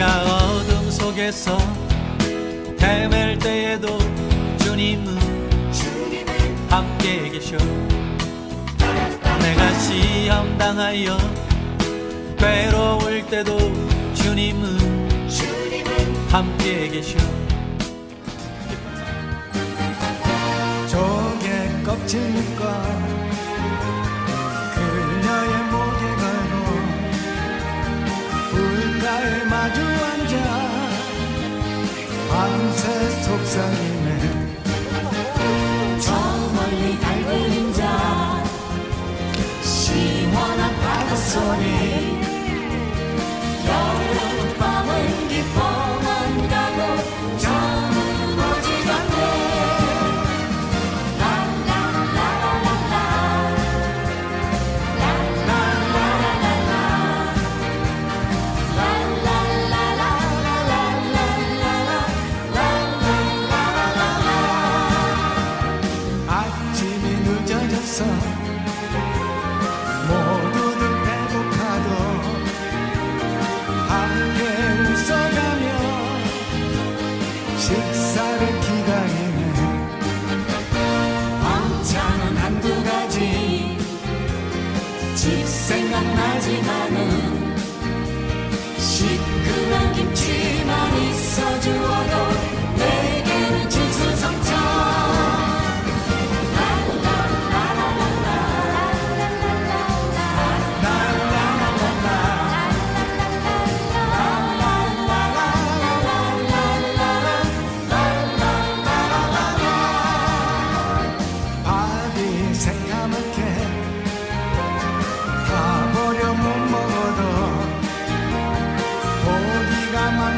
내가 어둠 속에서 헤맬 때에도 주님은, 주님은 함께 계셔. 내가 시험 당하여 괴로울 때도 주님은, 주님은 함께 계셔. 조개 껍질과 caminho.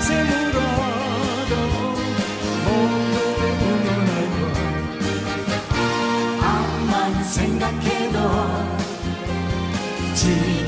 밤새 물어도 모두 우연할 것 앞만 생각해도 지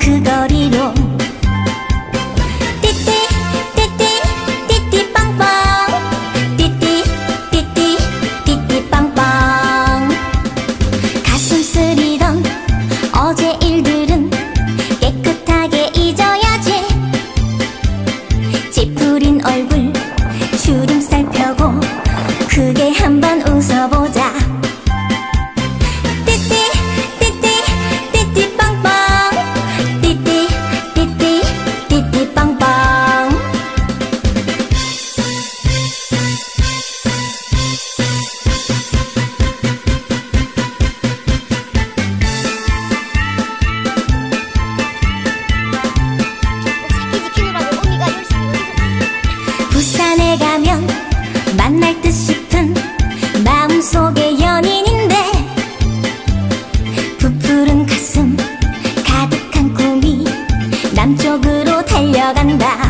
可高 의 연인인데 부풀은 가슴 가득한 꿈이 남쪽으로 달려간다.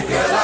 It.